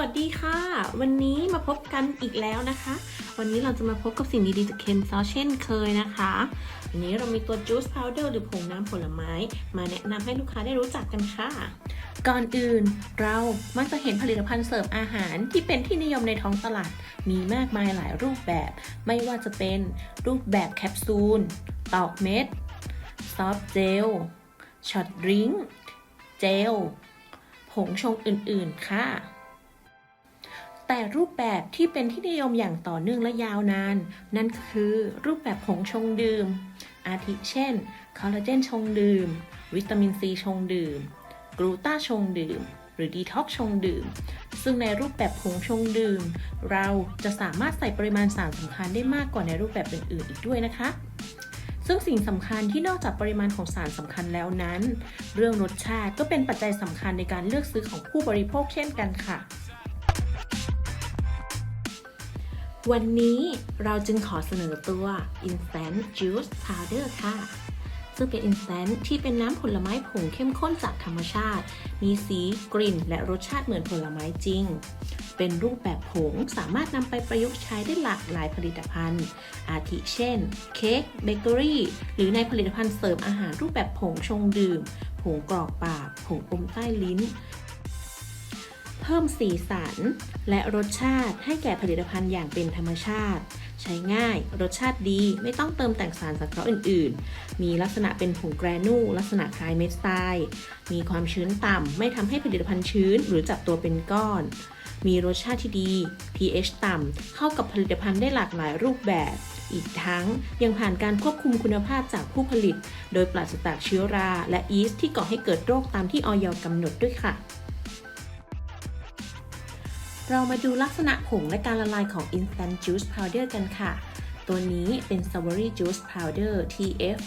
วัสดีค่ะ วันนี้มาพบกันอีกแล้วนะคะ วันนี้เราจะมาพบกับสิ่งดี ๆ จากเคนซอเช่นเคยนะคะ วันนี้เรามีตัว juice powder หรือผงน้ำผลไม้ มาแนะนำให้ลูกค้าได้รู้จักกันค่ะ ก่อนอื่นเรามักจะเห็นผลิตภัณฑ์เสริมอาหารที่เป็นที่นิยมในท้องตลาด มีมากมายหลายรูปแบบ ไม่ว่าจะเป็นรูปแบบแคปซูลตอกเม็ดซอฟต์เจลช็อตดริงก์เจลผงชงอื่นๆค่ะ แต่รูปแบบที่เป็นที่นิยมอย่างต่อเนื่องและยาวนาน นั่นคือรูปแบบผงชงดื่ม อาทิเช่นคอลลาเจนชงดื่ม วิตามินซีชงดื่ม กลูตาชงดื่ม หรือดีท็อกชงดื่ม ซึ่งในรูปแบบผงชงดื่ม เราจะสามารถใส่ปริมาณสารสำคัญได้มากกว่าในรูปแบบอื่นๆอีกด้วยนะคะซึ่งสิ่งสำคัญที่นอกจากปริมาณของสารสำคัญแล้วนั้น เรื่องรสชาติก็เป็นปัจจัยสำคัญในการเลือกซื้อของผู้บริโภคเช่นกันค่ะ วันนี้เราจึงขอเสนอตัว Instant Juice Powder ค่ะ ซึ่งเป็น Instant ที่เป็นน้ำผลไม้ผงเข้มข้นจากธรรมชาติ มีสีกลิ่น และรสชาติเหมือนผลไม้จริง เป็นรูปแบบผงสามารถนำไปประยุกต์ใช้ได้หลากหลายผลิตภัณฑ์ อาทิเช่น เค้ก เบเกอรี่ หรือในผลิตภัณฑ์เสริมอาหารรูปแบบผงชงดื่ม ผงกรอกปาก ผงอมใต้ลิ้น พิ่มสีสัน และรสชาติให้แก่ผลิตภัณฑ์อย่างเป็นธรรมชาติ ใช้ง่าย รสชาติดีไม่ต้องเติมแต่งสารสังเคราะห์อื่น ๆ มีลักษณะเป็นผงแกรนูลักษณะคล้ายเม็ดทรายมีความชื้นต่ำไม่ทำให้ผลิตภัณฑ์ชื้นหรือจับตัวเป็นก้อน มีรสชาติที่ดี pH ต่ำเข้ากับผลิตภัณฑ์ได้หลากหลายรูปแบบ อีกทั้งยังผ่านการควบคุมคุณภาพจากผู้ผลิต โดยปราศจากเชื้อรา และยีสต์ที่ก่อให้เกิดโรคตามที่ออยกำหนดด้วยค่ะ เรามาดูลักษณะผงและการละลายของ Instant Juice Powder กันค่ะ ตัวนี้เป็น Strawberry Juice Powder TF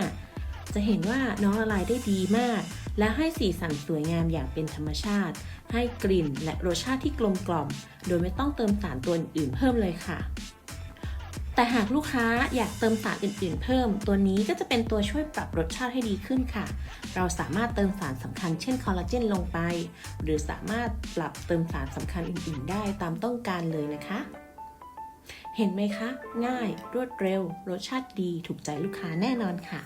3005 จะเห็นว่าน้องละลายได้ดีมาก และให้สีสันสวยงามอย่างเป็นธรรมชาติ ให้กลิ่นและรสชาติที่กลมกล่อม โดยไม่ต้องเติมสารตัวอื่นเพิ่มเลยค่ะ แต่หากลูกค้าอยากเติมสารอื่นๆ เพิ่ม ตัวนี้ก็จะเป็นตัวช่วยปรับรสชาติให้ดีขึ้นค่ะ เราสามารถเติมสารสำคัญเช่นคอลลาเจนลงไป หรือสามารถปรับเติมสารสำคัญอื่นๆ ได้ตามต้องการเลยนะคะ เห็นไหมคะ ง่ายรวดเร็ว รสชาติดีถูกใจลูกค้าแน่นอนค่ะ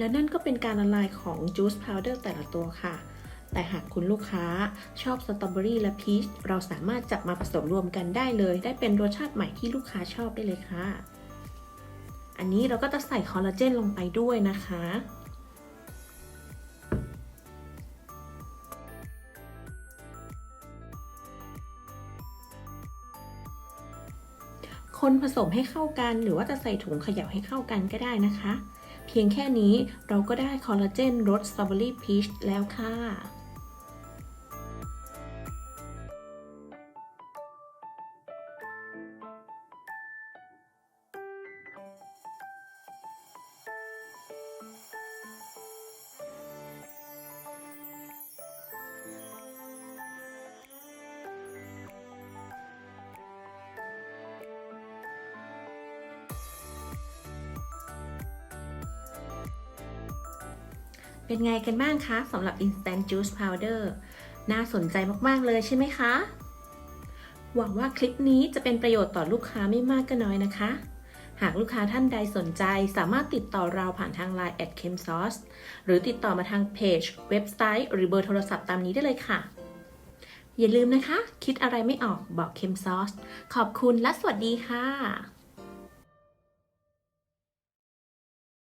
และนั่นก็เป็นการละลายของ Juice Powder แต่ละตัวค่ะ แต่หากคุณลูกค้าชอบสตรอเบอรี่และพีชเราสามารถจับมาผสมรวมกันได้เลย ได้เป็นรสชาติใหม่ที่ลูกค้าชอบได้เลยค่ะ อันนี้เราก็จะใส่คอลลาเจนลงไปด้วยนะคะคนผสมให้เข้ากันหรือว่าจะใส่ถุงเขย่าให้เข้ากันก็ได้นะคะ เพียงแค่นี้เราก็ได้คอลลาเจนรสสตรอเบอรี่พีชแล้วค่ะ เป็นไงกันบ้างคะสำหรับ Instant Juice Powder น่าสนใจมาก ๆ เลยใช่ไหมคะ หวังว่าคลิปนี้จะเป็นประโยชน์ต่อลูกค้าไม่มากก็น้อยนะคะ หากลูกค้าท่านใดสนใจสามารถติดต่อเราผ่านทาง Line at c h e m s a u c e หรือติดต่อมาทางเพจเว็บไซต์ หรือเบอร์โทรศัพท์ตามนี้ได้เลยค่ะ อย่าลืมนะคะ คิดอะไรไม่ออกบอก c h e m s a u c e ขอบคุณและสวัสดีค่ะ